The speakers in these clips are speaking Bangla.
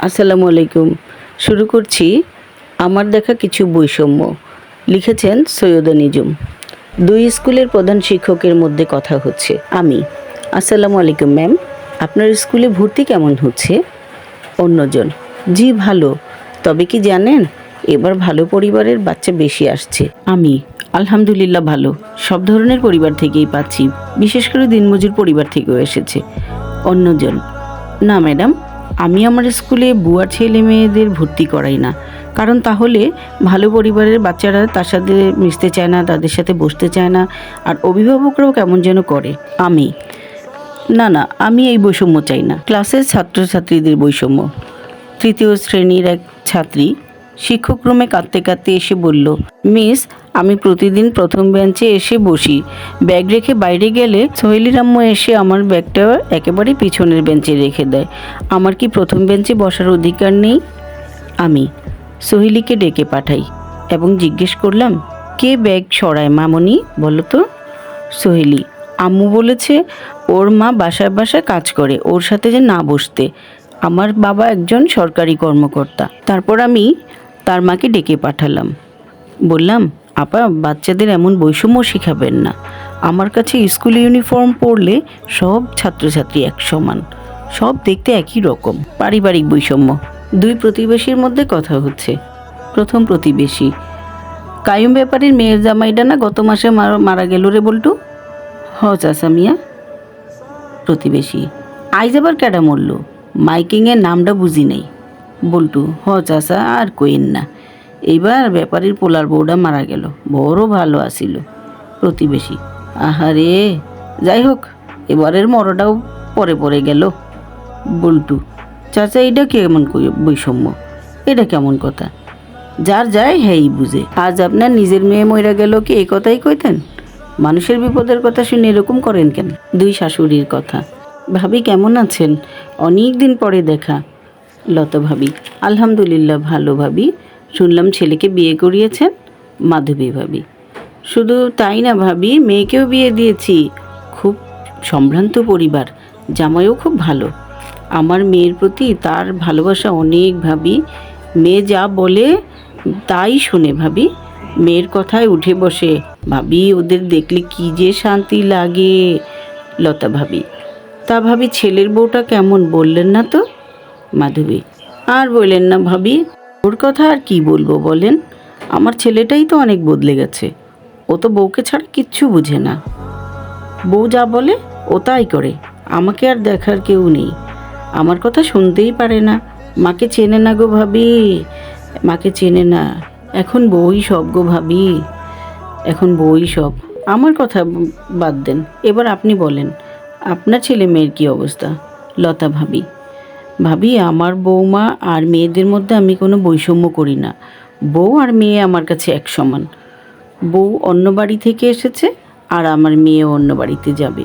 আসসালামু আলাইকুম। শুরু করছি আমার দেখা কিছু বৈষম্য, লিখেছেন সৈয়দা নিজুম দুই স্কুলের প্রধান শিক্ষকের মধ্যে কথা হচ্ছে, আমি। আসসালামু আলাইকুম, ম্যাম। আপনার স্কুলে ভর্তি কেমন হচ্ছে? অন্যজন, জি, ভালো। তবে কি জানেন, এবার ভালো পরিবারের বাচ্চা বেশি আসছে। আমি, আলহামদুলিল্লাহ, ভালো। সব ধরনের পরিবার থেকেই পাচ্ছি। বিশেষ করে দিনমজুর পরিবার থেকেও এসেছে। অন্যজন, না, ম্যাডাম? আমি আমার স্কুলে বুয়া ছেলে মেয়েদের ভর্তি করাই না। কারণ তাহলে ভালো পরিবারের বাচ্চারা তার সাথে মিশতে চায় না, তাদের সাথে বসতে চায় না, আর অভিভাবকরাও কেমন যেন করে। আমি। না না, আমি এই বৈষম্য চাই না। ক্লাসের ছাত্রছাত্রীদের বৈষম্য। তৃতীয় শ্রেণির এক ছাত্রী শিক্ষক রুমে কাঁদতে কাঁদতে এসে বলল, মিস, আমি প্রতিদিন প্রথম বেঞ্চে এসে বসি। ব্যাগ রেখে বাইরে গেলে সোহেলি রাম্য এসে আমার ব্যাগটা একেবারে পিছনের বেঞ্চে রেখে দেয়। আমার কি প্রথম বেঞ্চে বসার অধিকার নেই? আমি। সোহেলিকে ডেকে পাঠাই এবং জিজ্ঞেস করলাম, কে ব্যাগ সরায় মামনি, বলো তো? সোহেলি, আম্মু বলেছে ওর মা বাসায় বাসায় কাজ করে, ওর সাথে যে না বসতে। আমার বাবা একজন সরকারি কর্মকর্তা। তারপর আমি তার মাকে ডেকে পাঠালাম। বললাম, আপা, বাচ্চাদের এমন বৈষম্য শেখাবেন না। আমার কাছে স্কুল ইউনিফর্ম পরলে সব ছাত্রছাত্রী এক সমান। সব দেখতে একই রকম। পারিবারিক বৈষম্য। দুই প্রতিবেশীর মধ্যে কথা হচ্ছে। প্রথম প্রতিবেশী, কায়ুম ব্যাপারীর মেয়ের জামাইটা না গত মাসে মারা- গেল রে বল্টু? হ, চাচা মিয়া। প্রতিবেশী, আইজ আবার কেডা মরল? মাইকিংয়ের নামটা বুঝি নেই। বল্টু, হ চাচা, আর কইন না। এইবার ব্যাপারীর পোলার বউটা মারা গেল, বড় ভালো আসিল প্রতিবেশী। আহারে, যাই হোক, এবারের মরটাও পরে পরে গেল। বল্টু, চাচা এটা কেমন বৈষম্য? এটা কেমন কথা? যার যায় হ্যাঁ বুঝে। আজ আপনার নিজের মেয়ে মইরা গেল কি এই কথাই কইতেন? মানুষের বিপদের কথা শুনে এরকম করেন কেন? দুই শাশুড়ির কথা। ভাবি কেমন আছেন? অনেক দিন পরে দেখা। লতা ভাবি। আলহামদুলিল্লাহ ভালো ভাবি। শুনলাম ছেলেকে বিয়ে করিয়েছেন, মাধবী ভাবি। শুধু তাই না ভাবি, মেয়েকেও বিয়ে দিয়েছি। খুব সম্ভ্রান্ত পরিবার, জামাইও খুব ভালো। আমার মেয়ের প্রতি তার ভালোবাসা অনেক ভাবি। মেয়ে যা বলে তাই শুনে ভাবি। মেয়ের কথায় উঠে বসে, ভাবি ওদের দেখলে কি যে শান্তি লাগে, লতা ভাবি। তা ভাবি ছেলের বউটা কেমন বললেন না তো? মাধবী। আর বললেন না ভাবি, ওর কথা আর কি বলব বলেন? আমার ছেলেটাই তো অনেক বদলে গেছে। ও তো বউকে ছাড়া কিচ্ছু বুঝে না। বউ যা বলে, ও তাই করে। আমাকে আর দেখার কেউ নেই। আমার কথা শুনতেই পারে না। মাকে চেনে না গো ভাবি। মাকে চেনে না। এখন বউই সব গো ভাবি। এখন বউই সব। আমার কথা বাদ দেন। এবার আপনি বলেন, আপনার ছেলে মেয়ের কী অবস্থা? লতা ভাবি। ভাবি, আমার বৌমা আর মেয়েদের মধ্যে আমি কোনো বৈষম্য করি না। বউ আর মেয়ে আমার কাছে এক সমান। বউ অন্য বাড়ি থেকে এসেছে আর আমার মেয়ে অন্য বাড়িতে যাবে।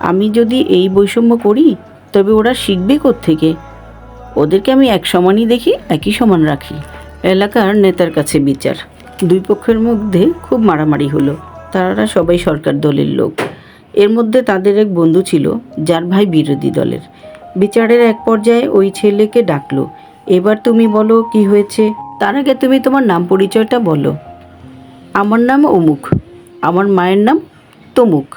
আমি যদি এই বৈষম্য করি, তবে ওরা শিখবে থেকে ওদেরকে আমি এক সমানই দেখি, একই সমান রাখি। এলাকার নেতার কাছে বিচার। দুই পক্ষের মধ্যে খুব মারামারি হলো। তারা সবাই সরকার দলের লোক। এর মধ্যে তাদের এক বন্ধু ছিল, যার ভাই বিরোধী দলের। বিচারের এক পর্যায়ে ওই ছেলেকে ডাকলো। এবার তুমি বলো, কি হয়েছে? তার আগে তুমি তোমার নাম পরিচয়টা বলো। আমার নাম অমুক। আমার মায়ের নাম তমুক।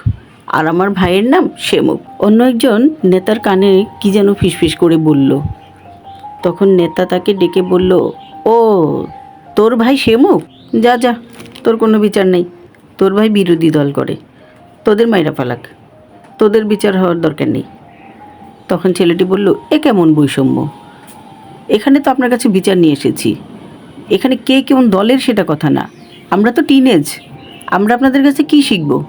আর আমার ভাইয়ের নাম সেমুক অন্য একজন নেতার কানে কি যেন ফিসফিস করে বলল। তখন নেতা তাকে ডেকে বলল, ও, তোর ভাই সেমুক যা যা, তোর কোনো বিচার নেই। তোর ভাই বিরোধী দল করে। তোদের মাইরা পালাক। তোদের বিচার হওয়ার দরকার নেই। তখন ছেলেটি বলল, এ কেমন বৈষম্য? এখানে তো আপনার কাছে বিচার নিয়ে এসেছি। এখানে কে কেমন দলের সেটা কথা না। আমরা তো টিনেজ আমরা আপনাদের কাছে কি শিখব?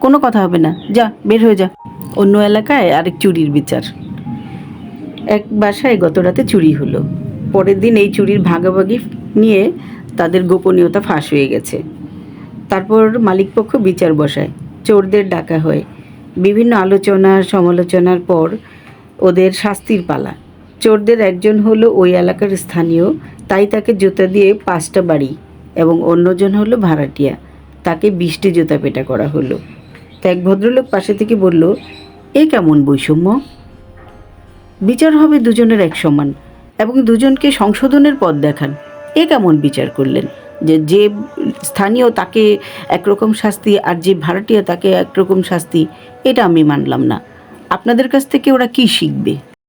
কোনো কথা হবে না। যা, বের হয়ে যা। অন্য এলাকায় আরেক চুরির বিচার। এক বাসায় গত রাতে চুরি হলো। পরের দিন এই চুরির ভাগাভাগি নিয়ে তাদের গোপনীয়তা ফাঁস হয়ে গেছে। তারপর মালিকপক্ষ বিচার বসায়। চোরদের ডাকা হয়। বিভিন্ন আলোচনা, সমালোচনার পর ওদের শাস্তির পালা। চোরদের একজন হলো ওই এলাকার স্থানীয়, তাই তাকে জুতা দিয়ে পাঁচটা বাড়ি এবং অন্যজন হলো ভাড়াটিয়া। তাকে বিশটি জুতা পেটা করা হলো। তা এক ভদ্রলোক পাশে থেকে বলল, এ কেমন বৈষম্য? বিচার হবে দুজনের এক সমান এবং দুজনকে সংশোধনের পথ দেখান। এ কেমন বিচার করলেন? যে যে স্থানীয় তাকে একরকম শাস্তি আর যে ভাড়াটিয়া তাকে একরকম শাস্তি, এটা আমি মানলাম না। আপনাদের কাছ থেকে ওরা কি শিখবে?